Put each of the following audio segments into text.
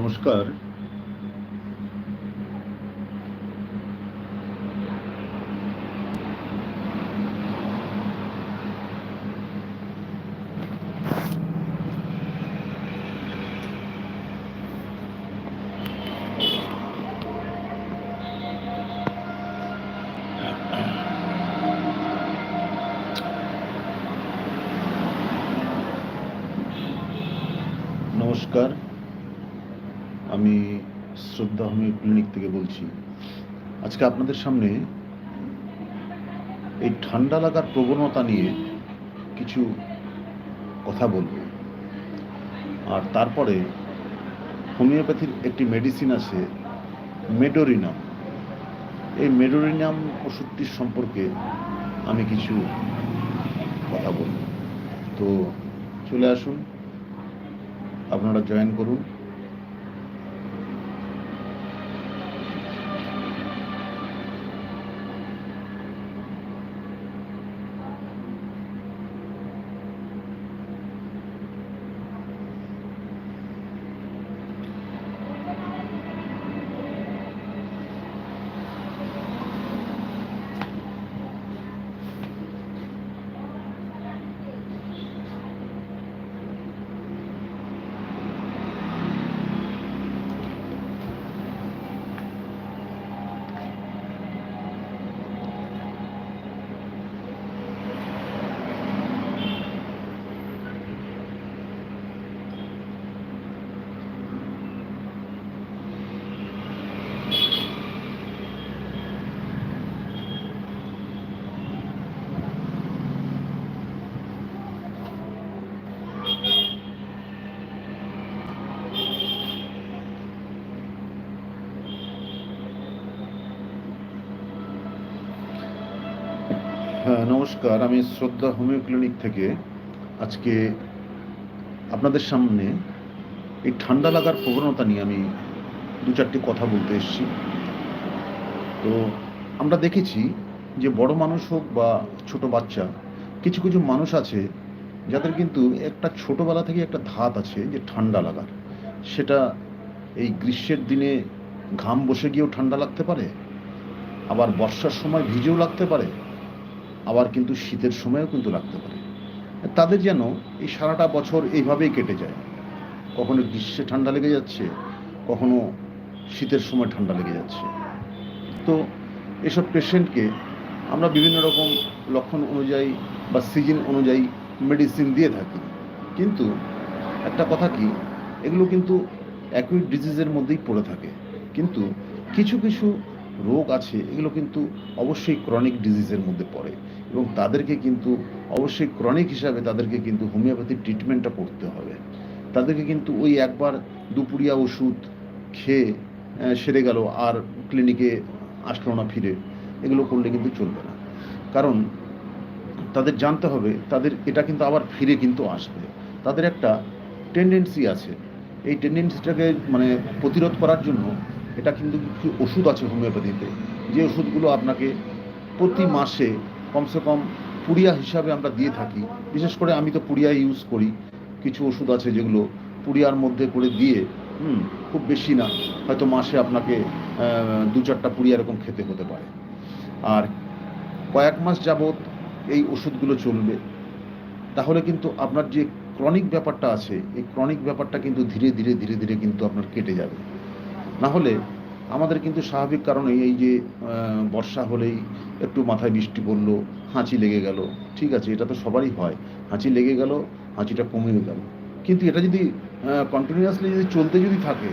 নমস্কার শ্রদ্ধা homeo clinic থেকে বলছি। আজকে আপনাদের সামনে এই ঠান্ডা লাগার প্রবণতা নিয়ে কিছু কথা বলব। আর তারপরে হোমিওপ্যাথির একটি মেডিসিন আছে, মেডোরিনাম। এই মেডোরিনাম ওষুধটির সম্পর্কে আমি কিছু কথা বলব। তো চলে আসুন, আপনারা জয়েন করুন। হ্যাঁ নমস্কার। আমি শ্রদ্ধা হোমিও ক্লিনিক থেকে আজকে আপনাদের সামনে এই ঠান্ডা লাগার প্রবণতা নিয়ে আমি দু চারটি কথা বলতে এসেছি। তো আমরা দেখেছি যে বড় মানুষ হোক বা ছোট বাচ্চা, কিছু কিছু মানুষ আছে যাদের কিন্তু একটা ছোটবেলা থেকে একটা ধাত আছে যে ঠান্ডা লাগার। সেটা এই গ্রীষ্মের দিনে ঘাম বসে গিয়েও ঠান্ডা লাগতে পারে, আবার বর্ষার সময় ভিজেও লাগতে পারে আবার কিন্তু শীতের সময়ও কিন্তু লাগতে পারে। তাদের যেন এই সারাটা বছর এইভাবেই কেটে যায়। কখনো গ্রীষ্মে ঠান্ডা লেগে যাচ্ছে, কখনো শীতের সময় ঠান্ডা লেগে যাচ্ছে। তো এসব পেশেন্টকে আমরা বিভিন্ন রকম লক্ষণ অনুযায়ী বা সিজন অনুযায়ী মেডিসিন দিয়ে থাকি। কিন্তু একটা কথা কি, এগুলো কিন্তু একই ডিজিজের মধ্যেই পড়ে থাকে। কিন্তু কিছু কিছু রোগ আছে, এগুলো কিন্তু অবশ্যই ক্রনিক ডিজিজের মধ্যে পড়ে। এবং তাদেরকে কিন্তু অবশ্যই ক্রনিক হিসাবে তাদেরকে কিন্তু হোমিওপ্যাথি ট্রিটমেন্টটা করতে হবে। তাদেরকে কিন্তু ওই একবার দুপুরিয়া ওষুধ খেয়ে সেরে গেল আর ক্লিনিকে আসলো না, ফিরে। এগুলো করলে কিন্তু চলবে না। কারণ তাদের জানতে হবে, তাদের এটা কিন্তু আবার ফিরে কিন্তু আসবে। তাদের একটা টেন্ডেন্সি আছে। এই টেন্ডেন্সিটাকে মানে প্রতিরোধ করার জন্য এটা কিন্তু কিছু ওষুধ আছে হোমিওপ্যাথিতে যে ওষুধগুলো আপনাকে প্রতি মাসে কমসে কম পুড়িয়া হিসাবে আমরা দিয়ে থাকি। বিশেষ করে আমি তো পুড়িয়া ইউজ করি। কিছু ওষুধ আছে যেগুলো পুড়িয়ার মধ্যে করে দিয়ে, হুম, খুব বেশি না। হয়তো মাসে আপনাকে দু চারটা পুড়িয়া এরকম খেতে হতে পারে। আর কয়েক মাস যাবৎ এই ওষুধগুলো চলবে। তাহলে কিন্তু আপনার যে ক্রনিক ব্যাপারটা আছে, এই ক্রনিক ব্যাপারটা কিন্তু ধীরে ধীরে ধীরে ধীরে কিন্তু আপনার কেটে যাবে। না হলে আমাদের কিন্তু স্বাভাবিক কারণে এই যে বর্ষা হলেই একটু মাথায় বৃষ্টি পড়ল, হাঁচি লেগে গেল, ঠিক আছে, এটা তো সবারই হয়। হাঁচি লেগে গেল, হাঁচিটা কমেও গেল। কিন্তু এটা যদি কন্টিনিউয়াসলি যদি চলতে যদি থাকে,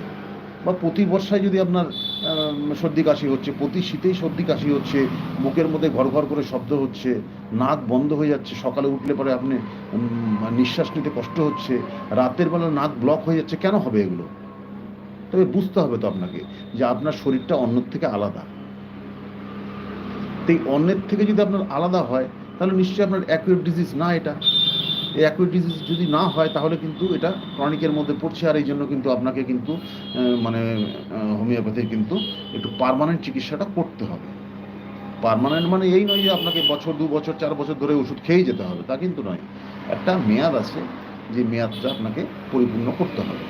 বা প্রতি বর্ষায় যদি আপনার সর্দি কাশি হচ্ছে, প্রতি শীতেই সর্দি কাশি হচ্ছে, বুকের মধ্যে ঘর ঘর করে শব্দ হচ্ছে, নাক বন্ধ হয়ে যাচ্ছে, সকালে উঠলে পরে আপনি নিঃশ্বাস নিতে কষ্ট হচ্ছে, রাতের বেলা নাক ব্লক হয়ে যাচ্ছে, কেন হবে এগুলো? তবে বুঝতে হবে তো আপনাকে যে আপনার শরীরটা অন্যের থেকে আলাদা। তো এই অন্যের থেকে যদি আপনার আলাদা হয়, তাহলে নিশ্চয়ই আপনার অ্যাকুয়েট ডিজিজ না এটা। এই অ্যাকুয়েট ডিজিজ যদি না হয়, তাহলে কিন্তু এটা ক্রনিকের মধ্যে পড়ছে আর এই জন্য কিন্তু আপনাকে কিন্তু মানে হোমিওপ্যাথির কিন্তু একটু পার্মানেন্ট চিকিৎসাটা করতে হবে। পার্মানেন্ট মানে এই নয় যে আপনাকে বছর, দু বছর, চার বছর ধরে ওষুধ খেয়েই যেতে হবে, তা কিন্তু নয়। একটা মেয়াদ আছে, যে মেয়াদটা আপনাকে পরিপূর্ণ করতে হবে।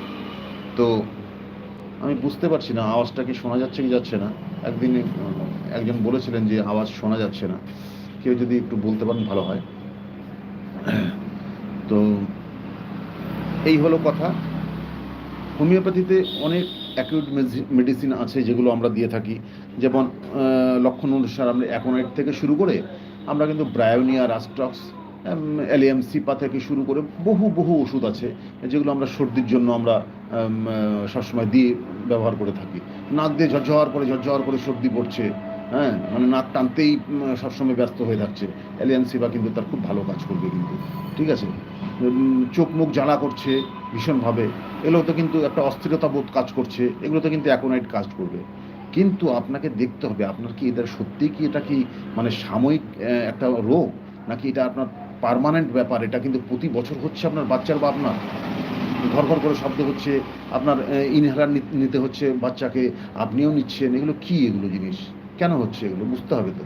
তো আমি বুঝতে পারছি না, আওয়াজটা কি শোনা যাচ্ছে কি যাচ্ছে না। একদিন একজন বলেছিলেন যে আওয়াজ শোনা যাচ্ছে না। কেউ যদি একটু বলতে পারেন ভালো হয়। তো এই হলো কথা। হোমিওপ্যাথিতে অনেক অ্যাকিউট মেডিসিন আছে যেগুলো আমরা দিয়ে থাকি। যেমন লক্ষণ অনুসার আমরা অ্যাকোনাইট থেকে শুরু করে আমরা কিন্তু ব্রায়োনিয়া রাস্টক্স এলিয়াম সিপা থেকে শুরু করে বহু বহু ওষুধ আছে যেগুলো আমরা সর্দির জন্য আমরা সবসময় দিয়ে ব্যবহার করে থাকি। নাক দিয়ে ঝরঝর করে ঝরঝর করে সর্দি পড়ছে হ্যাঁ? মানে নাক টানতেই সবসময় ব্যস্ত হয়ে থাকছে। এলিয়াম সিপা কিন্তু তার খুব ভালো কাজ করবে কিন্তু, ঠিক আছে? চোখ মুখ জ্বালা করছে ভীষণভাবে। এগুলো তো কিন্তু একটা অস্থিরতা বোধ কাজ করছে, এগুলো তো কিন্তু অ্যাকোনাইট কাজ করবে। কিন্তু আপনাকে দেখতে হবে, আপনার কি এটা সত্যি কি এটা কি মানে সাময়িক একটা রোগ? নাকি এটা আপনার পার্মানেন্ট ব্যাপার, এটা কিন্তু প্রতি বছর হচ্ছে আপনার বাচ্চার বা আপনার ঘর ঘর করে শব্দ হচ্ছে, আপনার ইনহেলার নিতে হচ্ছে বাচ্চাকে, আপনিও নিচ্ছেন, এগুলো কি এগুলো জিনিস? কেন হচ্ছে এগুলো? বুঝতে হবে তো।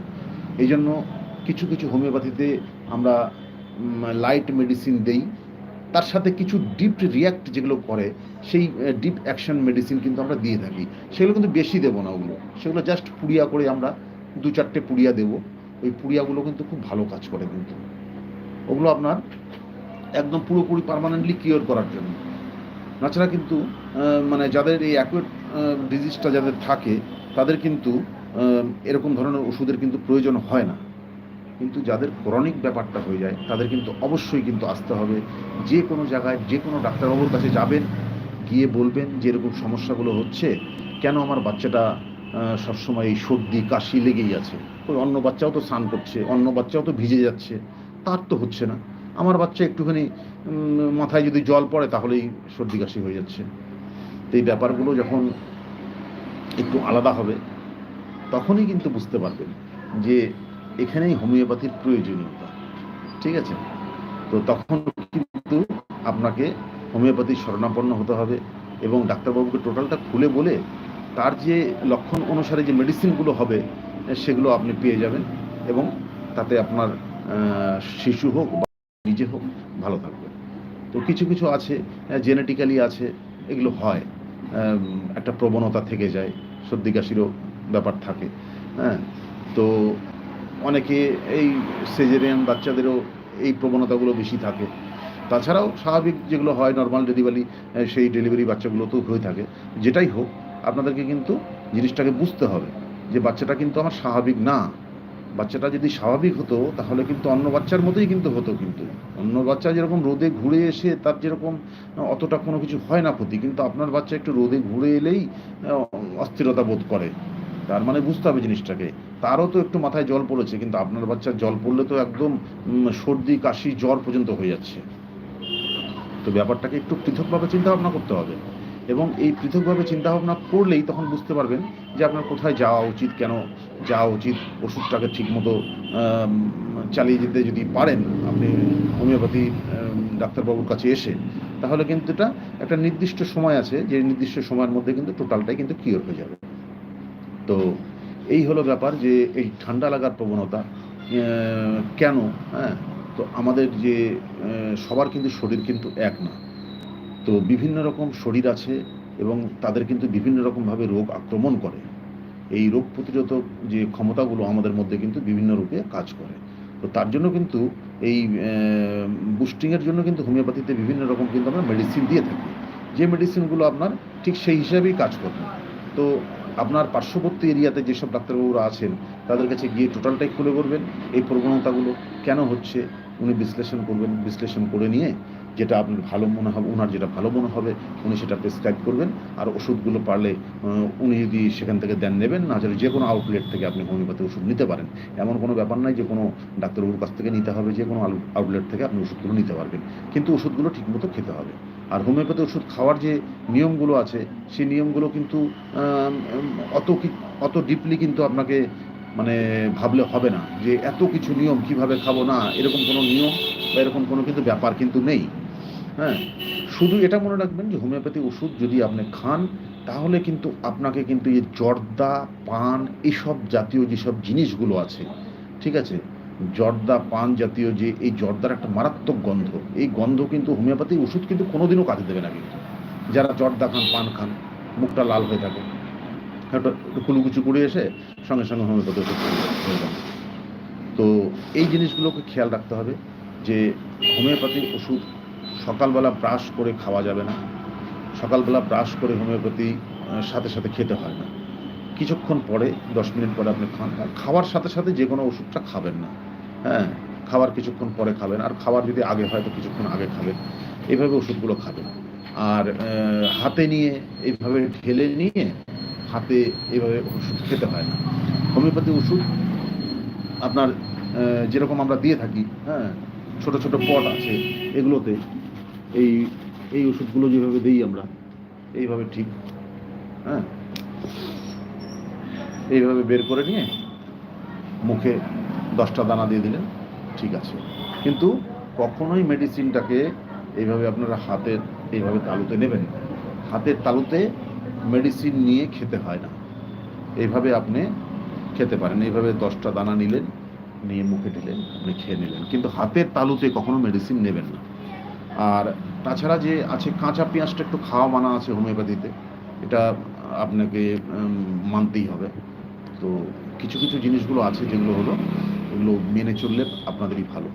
এই জন্য কিছু কিছু হোমিওপ্যাথিতে আমরা লাইট মেডিসিন দেই। তার সাথে কিছু ডিপ রিয়াক্ট যেগুলো করে, সেই ডিপ অ্যাকশন মেডিসিন কিন্তু আমরা দিয়ে থাকি। সেগুলো কিন্তু বেশি দেবো না ওগুলো। সেগুলো জাস্ট পুড়িয়া করে আমরা দু চারটে পুড়িয়া দেবো। ওই পুড়িয়াগুলো কিন্তু খুব ভালো কাজ করে কিন্তু। ওগুলো আপনার একদম পুরোপুরি পার্মানেন্টলি কিওর করার জন্য। তাছাড়া কিন্তু মানে যাদের এই অ্যাকুয়েট ডিজিজটা যাদের থাকে, তাদের কিন্তু এরকম ধরনের ওষুধের কিন্তু প্রয়োজন হয় না। কিন্তু যাদের ক্রনিক ব্যাপারটা হয়ে যায়, তাদের কিন্তু অবশ্যই কিন্তু আসতে হবে। যে কোনো জায়গায় যে কোনো ডাক্তারবাবুর কাছে যাবেন, গিয়ে বলবেন যে এরকম সমস্যাগুলো হচ্ছে, কেন আমার বাচ্চাটা সবসময় এই সর্দি, কাশি লেগেই আছে? ওই অন্য বাচ্চাও তো স্নান করছে, অন্য বাচ্চাও তো ভিজে যাচ্ছে। তার তো হচ্ছে না। আমার বাচ্চা একটুখানি মাথায় যদি জল পড়ে তাহলেই সর্দি কাশি হয়ে যাচ্ছে। তো এই ব্যাপারগুলো যখন একটু আলাদা হবে, তখনই কিন্তু বুঝতে পারবেন যে এখানেই হোমিওপ্যাথির প্রয়োজনীয়তা। ঠিক আছে? তো তখন কিন্তু আপনাকে হোমিওপ্যাথির শরণাপন্ন হতে হবে এবং ডাক্তারবাবুকে টোটালটা খুলে বলে তার যে লক্ষণ অনুসারে যে মেডিসিনগুলো হবে, সেগুলো আপনি পেয়ে যাবেন এবং তাতে আপনার শিশু হোক বা নিজে হোক, ভালো থাকবে। তো কিছু কিছু আছে জেনেটিক্যালি আছে, এগুলো হয়। একটা প্রবণতা থেকে যায় সর্দি কাশিরও ব্যাপার থাকে। হ্যাঁ তো অনেকে এই সেজেরিয়ান বাচ্চাদেরও এই প্রবণতাগুলো বেশি থাকে। তাছাড়াও স্বাভাবিক যেগুলো হয় নর্মাল ডেলিভারি সেই ডেলিভারি বাচ্চাগুলোতেও হয়ে থাকে। যেটাই হোক, আপনাদেরকে কিন্তু জিনিসটাকে বুঝতে হবে যে বাচ্চাটা কিন্তু আমার স্বাভাবিক না। বাচ্চাটা যদি স্বাভাবিক হতো, তাহলে কিন্তু অন্য বাচ্চার মতোই কিন্তু হতো কিন্তু। অন্য বাচ্চা যেরকম রোদে ঘুরে এসে তার যেরকম অতটা কোনো কিছু হয় না ক্ষতি, কিন্তু আপনার বাচ্চা একটু রোদে ঘুরে এলেই অস্থিরতা বোধ করে। তার মানে বুঝতে হবে জিনিসটাকে। তারও তো একটু মাথায় জল পড়েছে, কিন্তু আপনার বাচ্চার জল পড়লে তো একদম সর্দি, কাশি, জ্বর পর্যন্ত হয়ে যাচ্ছে। তো ব্যাপারটাকে একটু পৃথকভাবে চিন্তা ভাবনা করতে হবে। এবং এই পৃথকভাবে চিন্তা ভাবনা করলেই তখন বুঝতে পারবেন যে আপনার কোথায় যাওয়া উচিত, কেন যাওয়া উচিত, ওষুধটাকে ঠিকমতো চালিয়ে যেতে যদি পারেন, আপনি হোমিওপ্যাথি ডাক্তারবাবুর কাছে এসে, তাহলে কিন্তু এটা একটা নির্দিষ্ট সময় আছে, যে নির্দিষ্ট সময়ের মধ্যে কিন্তু টোটালটাই কিন্তু কিওর হয়ে যাবে। তো এই হলো ব্যাপার যে এই ঠান্ডা লাগার প্রবণতা কেন হ্যাঁ? তো আমাদের যে সবার কিন্তু শরীর কিন্তু এক না। তো বিভিন্ন রকম শরীর আছে এবং তাদের কিন্তু বিভিন্ন রকমভাবে রোগ আক্রমণ করে। এই রোগ প্রতিরোধক যে ক্ষমতাগুলো আমাদের মধ্যে কিন্তু বিভিন্ন রূপে কাজ করে। তো তার জন্য কিন্তু এই বুস্টিংয়ের জন্য কিন্তু হোমিওপ্যাথিতে বিভিন্ন রকম কিন্তু আমরা মেডিসিন দিয়ে থাকি। যে মেডিসিনগুলো আপনার ঠিক সেই হিসাবেই কাজ করবে। তো আপনার পার্শ্ববর্তী এরিয়াতে যেসব ডাক্তারবাবুরা আছেন, তাদের কাছে গিয়ে টোটালটাই খুলে করবেন। এই প্রবণতাগুলো কেন হচ্ছে, উনি বিশ্লেষণ করবেন, বিশ্লেষণ করে নিয়ে যেটা আপনার ভালো মনে হবে ওনার যেটা ভালো মনে হবে, উনি সেটা প্রেসক্রাইব করবেন। আর ওষুধগুলো পারলে উনি যদি সেখান থেকে দেন নেবেন, না যে কোনো আউটলেট থেকে আপনি হোমিওপ্যাথি ওষুধ নিতে পারেন। এমন কোনো ব্যাপার নাই যে কোনো ডাক্তারবাবুর কাছ থেকে নিতে হবে, যে কোনো আউটলেট থেকে আপনি ওষুধগুলো নিতে পারবেন। কিন্তু ওষুধগুলো ঠিকমতো খেতে হবে। আর হোমিওপ্যাথি ওষুধ খাওয়ার যে নিয়মগুলো আছে, সেই নিয়মগুলো কিন্তু অত কি- অত ডিপলি কিন্তু আপনাকে মানে ভাবলে হবে না যে এত কিছু নিয়ম কীভাবে খাব না, এরকম কোনো নিয়ম বা এরকম কোনো কিন্তু ব্যাপার কিন্তু নেই। হ্যাঁ শুধু এটা মনে রাখবেন যে হোমিওপ্যাথি ওষুধ যদি আপনি খান, তাহলে কিন্তু আপনাকে কিন্তু এই জর্দা, পান এসব জাতীয় যেসব জিনিসগুলো আছে, ঠিক আছে? জর্দা, পান জাতীয় যে এই জর্দার একটা মারাত্মক গন্ধ, এই গন্ধ কিন্তু হোমিওপ্যাথি ওষুধ কিন্তু কোনোদিনও কাজে দেবে না কিন্তু। যারা জর্দা খান, পান খান, মুখটা লাল হয়ে থাকে, একটা একটু কুলুকুচু করে এসে সঙ্গে সঙ্গে হোমিওপ্যাথি ওষুধ হয়ে যাবে। তো এই জিনিসগুলোকে খেয়াল রাখতে হবে যে হোমিওপ্যাথি ওষুধ সকালবেলা ব্রাশ করে খাওয়া যাবে না। সকালবেলা ব্রাশ করে হোমিওপ্যাথি সাথে সাথে খেতে হয় না। কিছুক্ষণ পরে, দশ মিনিট পরে আপনি খান। আর খাওয়ার সাথে সাথে যে কোনো ওষুধটা খাবেন না। হ্যাঁ খাবার কিছুক্ষণ পরে খাবেন। আর খাবার যদি আগে হয়, তো কিছুক্ষণ আগে খাবেন। এইভাবে ওষুধগুলো খাবেন। আর হাতে নিয়ে এইভাবে ঢেলে নিয়ে হাতে এইভাবে ওষুধ খেতে হয় না। হোমিওপ্যাথি ওষুধ আপনার যেরকম আমরা দিয়ে থাকি হ্যাঁ ছোট ছোট পট আছে, এগুলোতে এই এই ওষুধগুলো যেভাবে দিই আমরা, এইভাবে ঠিক হ্যাঁ? এইভাবে বের করে নিয়ে মুখে দশটা দানা দিয়ে দিলেন, ঠিক আছে। কিন্তু কখনোই মেডিসিনটাকে এইভাবে আপনারা হাতের, এইভাবে তালুতে নেবেন হাতের তালুতে মেডিসিন নিয়ে খেতে হয় না। এইভাবে আপনি খেতে পারেন। এইভাবে দশটা দানা নিলেন, নিয়ে মুখে দিলেন, আপনি খেয়ে নিলেন। কিন্তু হাতের তালুতে কখনো মেডিসিন নেবেন না। আর তাছাড়া যে আছে কাঁচা পেঁয়াজটা একটু খাওয়া মানা আছে হোমিওপ্যাথিতে, এটা আপনাকে মানতেই হবে। তো কিছু কিছু জিনিসগুলো আছে যেগুলো হলো, এগুলো মেনে চললে আপনাদেরই ভালো।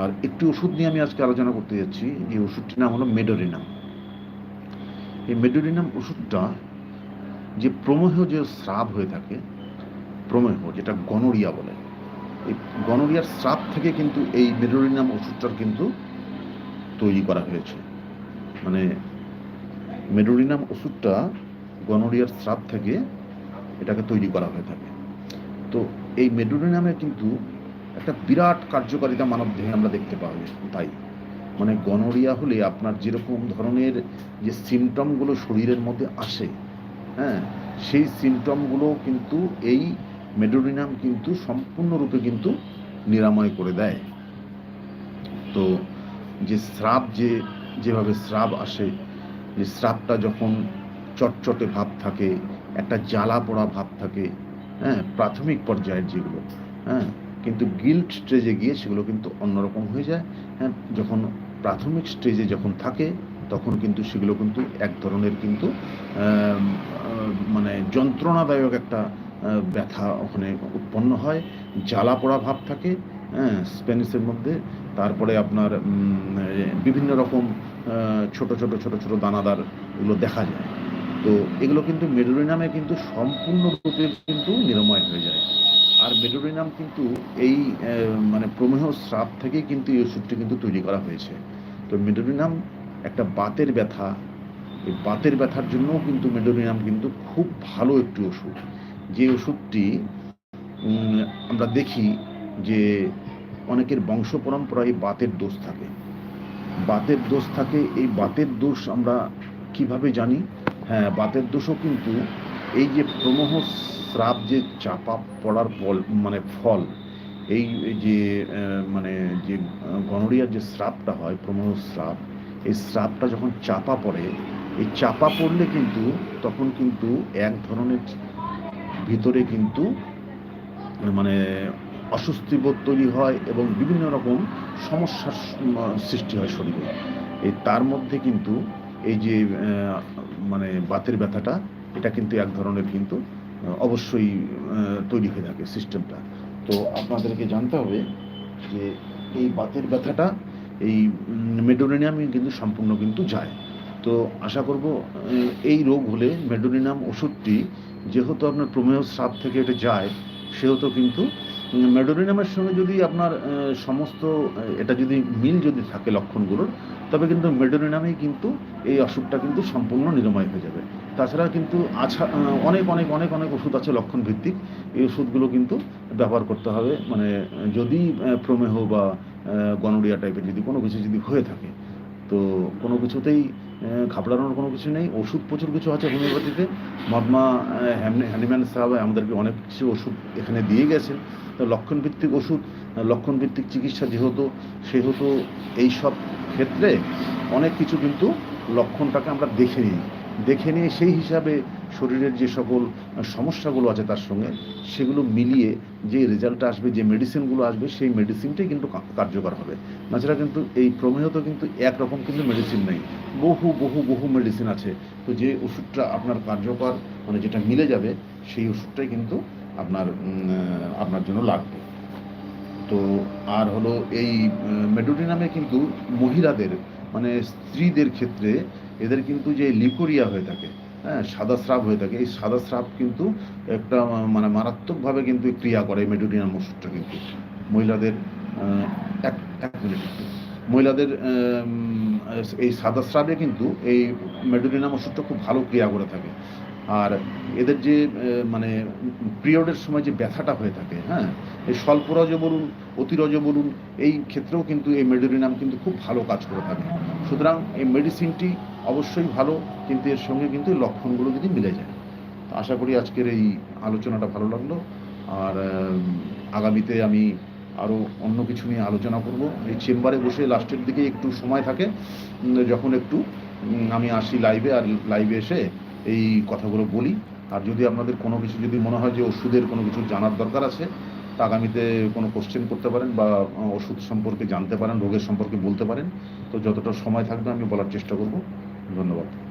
আর একটি ওষুধ নিয়ে আমি আজকে আলোচনা করতে যাচ্ছি যে ওষুধটির নাম হলো মেডোরিনাম। এই মেডোরিনাম ওষুধটা যে প্রমেহ যে স্রাব হয়ে থাকে, প্রমেহ যেটা গনোরিয়া বলে, এই গনোরিয়ার স্রাব থেকে কিন্তু এই মেডোরিনাম ওষুধটার কিন্তু তৈরি করা হয়েছে। মানে মেডোরিনাম ওষুধটা গনোরিয়ার স্রাব থেকে এটাকে তৈরি করা হয়ে থাকে। তো এই মেডোরিনামে কিন্তু একটা বিরাট কার্যকারিতা মানবদেহে আমরা দেখতে পাই তাই। মানে গনোরিয়া হলে আপনার যেরকম ধরনের যে সিমটমগুলো শরীরের মধ্যে আসে হ্যাঁ সেই সিমটমগুলো কিন্তু এই মেডোরিনাম কিন্তু সম্পূর্ণরূপে কিন্তু নিরাময় করে দেয়। তো যে স্রাব যে, যেভাবে স্রাব আসে, যে স্রাবটা যখন চটচটে ভাব থাকে, একটা জ্বালা পোড়া ভাব থাকে হ্যাঁ প্রাথমিক পর্যায়ের যেগুলো হ্যাঁ কিন্তু গিল্ট স্টেজে গিয়ে সেগুলো কিন্তু অন্যরকম হয়ে যায় হ্যাঁ যখন প্রাথমিক স্টেজে যখন থাকে, তখন কিন্তু সেগুলো কিন্তু এক ধরনের কিন্তু মানে যন্ত্রণাদায়ক একটা ব্যথা ওখানে উৎপন্ন হয়, জ্বালা পোড়া ভাব থাকে হ্যাঁ স্প্যানিশের মধ্যে তারপরে আপনার বিভিন্ন রকম ছোট ছোট ছোট ছোট দানাদার এগুলো দেখা যায়। তো এগুলো কিন্তু মেডোরিনামে কিন্তু সম্পূর্ণরূপে কিন্তু নিরাময় হয়ে যায়। আর মেডোরিনাম কিন্তু এই মানে প্রমেহ স্রাব থেকেই কিন্তু এই ওষুধটি কিন্তু তৈরি করা হয়েছে। তো মেডোরিনাম একটা বাতের ব্যথা। এই বাতের ব্যথার জন্যও কিন্তু মেডোরিনাম কিন্তু খুব ভালো একটি ওষুধ। যে ওষুধটি আমরা দেখি যে অনেকের বংশ পরম্পরায় বাতের দোষ থাকে। বাতের দোষ থাকে, এই বাতের দোষ আমরা কীভাবে জানি? হ্যাঁ বাতের দোষও কিন্তু এই যে প্রমোহ স্রাব যে চাপা পড়ার ফল মানে ফল, এই যে মানে যে গনোরিয়ার যে স্রাবটা হয়, প্রমোহ স্রাব, এই স্রাবটা যখন চাপা পড়ে, এই চাপা পড়লে কিন্তু তখন কিন্তু এক ধরনের ভিতরে কিন্তু মানে অস্বস্তি বোধ তৈরি হয় এবং বিভিন্ন রকম সমস্যার সৃষ্টি হয় শরীরে। এই তার মধ্যে কিন্তু এই যে মানে বাতের ব্যথাটা, এটা কিন্তু এক ধরনের কিন্তু অবশ্যই তৈরি হয়ে থাকে সিস্টেমটা। তো আপনাদেরকে জানতে হবে যে এই বাতের ব্যথাটা, এই মেডোরিনামে কিন্তু সম্পূর্ণ কিন্তু যায়। তো আশা করব এই রোগ হলে মেডোরিনাম ওষুধটি, যেহেতু আপনার প্রমেয় স্রাব থেকে এটা যায়, সেহেতু কিন্তু মেডোরিনামের সঙ্গে যদি আপনার সমস্ত এটা যদি মিল যদি থাকে লক্ষণগুলোর, তবে কিন্তু মেডোরিনামেই কিন্তু এই অসুখটা কিন্তু সম্পূর্ণ নিরাময় হয়ে যাবে। তাছাড়া কিন্তু আছা অনেক অনেক অনেক অনেক ওষুধ আছে লক্ষণ ভিত্তিক এই ওষুধগুলো কিন্তু ব্যবহার করতে হবে। মানে যদি প্রমেহ বা গনোরিয়া টাইপের যদি কোনো কিছু যদি হয়ে থাকে, তো কোনো কিছুতেই ঘাবড়ানোর কোনো কিছু নেই। ওষুধ প্রচুর কিছু আছে হোমিওপ্যাথিতে। মহাত্মা হ্যানিম্যান সাহেব আমাদেরকে অনেক কিছু ওষুধ এখানে দিয়ে গেছেন। তো লক্ষণভিত্তিক ওষুধ লক্ষণভিত্তিক চিকিৎসা যেহেতু, সেহেতু এই সব ক্ষেত্রে অনেক কিছু কিন্তু লক্ষণটাকে আমরা দেখে নিই। দেখে নিয়ে সেই হিসাবে শরীরের যে সকল সমস্যাগুলো আছে তার সঙ্গে, সেগুলো মিলিয়ে যে রেজাল্টটা আসবে, যে মেডিসিনগুলো আসবে, সেই মেডিসিনটাই কিন্তু কার্যকর হবে। তাছাড়া কিন্তু এই প্রমেহতে কিন্তু একরকম কিন্তু মেডিসিন নেই। বহু বহু বহু মেডিসিন আছে। তো যে ওষুধটা আপনার কার্যকর মানে যেটা মিলে যাবে, সেই ওষুধটাই কিন্তু আপনার আপনার জন্য লাগবে। তো আর হলো এই মেডোডিনামে কিন্তু মহিলাদের মানে স্ত্রীদের ক্ষেত্রে এদের কিন্তু যে লিকোরিয়া হয়ে থাকে হ্যাঁ সাদা স্রাব হয়ে থাকে। এই সাদা স্রাব কিন্তু একটা মানে মারাত্মকভাবে কিন্তু ক্রিয়া করে এই মেডোডিনাম ওষুধটা কিন্তু। মহিলাদের এক মিনিট মহিলাদের এই সাদা স্রাবে কিন্তু এই মেডোডিনাম ওষুধটা খুব ভালো ক্রিয়া করে থাকে। আর এদের যে মানে পিরিয়ডের সময় যে ব্যথাটা হয়ে থাকে হ্যাঁ এই স্বল্পরজ বলুন, অতিরজ বলুন, এই ক্ষেত্রেও কিন্তু এই মেডোরিনাম কিন্তু খুব ভালো কাজ করে থাকে। সুতরাং এই মেডিসিনটি অবশ্যই ভালো, কিন্তু এর সঙ্গে কিন্তু লক্ষণগুলো যদি মিলে যায়। তো আশা করি আজকের এই আলোচনাটা ভালো লাগল। আর আগামীতে আমি আরও অন্য কিছু নিয়ে আলোচনা করব। এই চেম্বারে বসে লাস্টের দিকে একটু সময় থাকে যখন একটু আমি আসি লাইভে আর লাইভে এসে এই কথাগুলো বলি। আর যদি আপনাদের কোনো কিছু যদি মনে হয় যে ওষুধের কোনো কিছু জানার দরকার আছে, তা আগামীতে কোনো কোশ্চেন করতে পারেন বা ওষুধ সম্পর্কে জানতে পারেন, রোগের সম্পর্কে বলতে পারেন। তো যতটা সময় থাকবে আমি বলার চেষ্টা করব। ধন্যবাদ।